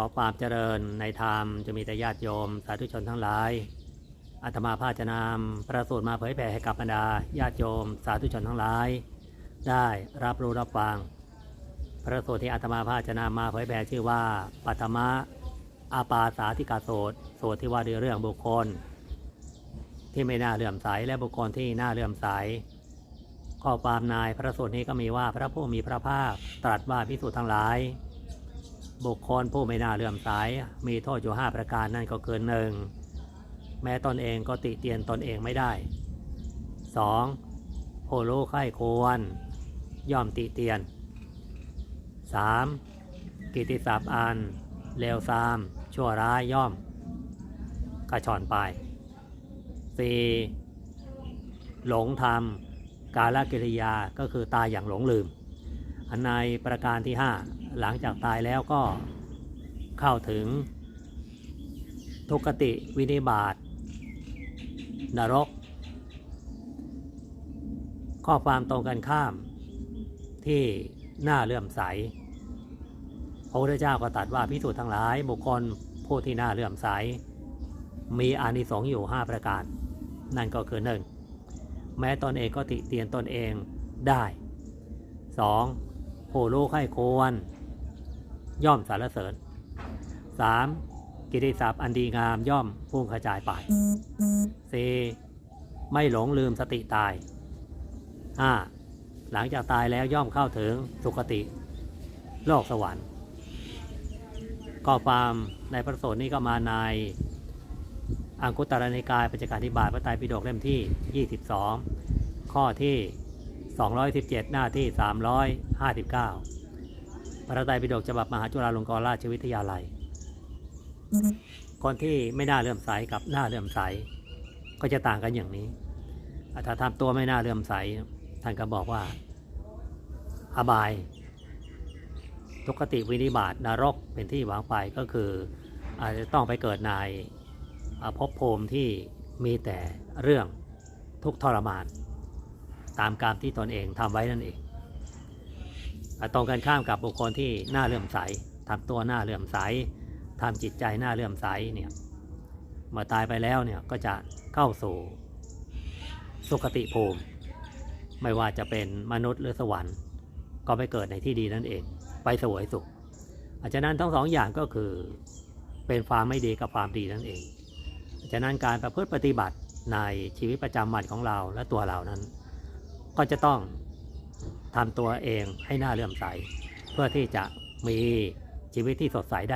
อความเจริญในธรรมจะมีแต่ญาติโยม สาธุชนทั้งหลายอาตมาภาจะนำประสูตรมาเผยแผ่ให้กับบรรดาญาติโยม สาธุชนทั้งหลาย ได้รับรู้รับฟังพระสูตรที่อาตมาภาจะนำมาเผยแผ่ชื่อว่าปัตมะอาปาสาธิกาโสตโสตที่ว่าด้วยเรื่องบุคคล ที่ไม่น่าเลื่อมใสและบุคคลที่น่าเลื่อมใส ข้อความในพระสูตรนี้ก็มีว่าพระผู้มีพระภาคตรัสว่าพิสูจน์ทั้งหลาย บุคคลผู้ไม่น่าเลื่อมใสมีโทษอยู่ห้าประการนั่นก็คือหนึ่งแม้ตนเองก็ติเตียนตนเองไม่ได้ 2. ผู้รู้ใคร่ควร ย่อมติเตียน 3. กิติศัพท์อันเลวทราม ชั่วร้ายย่อมกระชอนไป 4. หลงทำกาลกิริยาก็คือตายอย่างหลงลืม อันในประการที่ 5 หลังจากตายแล้วก็เข้าถึง ทุกติวินิบาตนรก ข้อความตรงกันข้ามที่น่าเลื่อมใส พระพุทธเจ้าก็ตรัสว่าพิสูจน์ทั้งหลาย บุคคลผู้ที่น่าเลื่อมใส มีอานิสงส์อยู่ 5 ประการ นั่นก็คือ 1. แม้ตนเองก็ติเตียนตนเองได้ 2. ผู้รู้ใครควร ย่อมสรรเสริญ 3. กิติศัพท์อันดีงามย่อมพุ่งกระจายไป 4. ไม่หลงลืมสติตาย 5. หลังจากตายแล้วย่อมเข้าถึงสุคติ โลกสวรรค์ข้อความในพระสูตรนี้ก็มาในอังคุตรนิกายปัจจการธิบายพระไตรปิฎกเล่มที่ 22 ข้อที่ 217 หน้าที่ 359 พระไตรปิฎกฉบับมหาจุฬาลงกรณราชวิทยาลัย คนที่ไม่น่าเลื่อมใสกับน่าเลื่อมใส ก็จะต่างกันอย่างนี้ถ้าทำตัวไม่น่าเลื่อมใส ท่านก็บอกว่า อบาย ทุกขติวินิบาตนรกเป็นที่หวังไปก็คืออาจจะต้องไปเกิดในาภพภูมิที่มีแต่เรื่องทุกทรมาน ตามกรรมที่ตนเองทำไว้นั่นเอง ตรงกันข้ามกับบุคคลที่น่าเลื่อมใสทำตัวน่าเลื่อมใสทำจิตใจน่าเลื่อมใสเนี่ยเมื่อตายไปแล้วเนี่ยก็จะเข้าสู่สุคติภูมิ ไม่ว่าจะเป็นมนุษย์หรือสวรรค์ ก็ไปเกิดในที่ดีนั่นเอง ไปสวยสุขอาจารย์นั้นทั้งสองอย่างก็คือเป็นความไม่ดีกับความดีนั่นเองฉะนั้นการประพฤติปฏิบัติในชีวิตประจำวันของเราและตัวเรานั้น ก็จะต้อง ทำตัวเองให้หน่าเลื่อมใส เพื่อที่จะมีชีวิตที่สดใสได้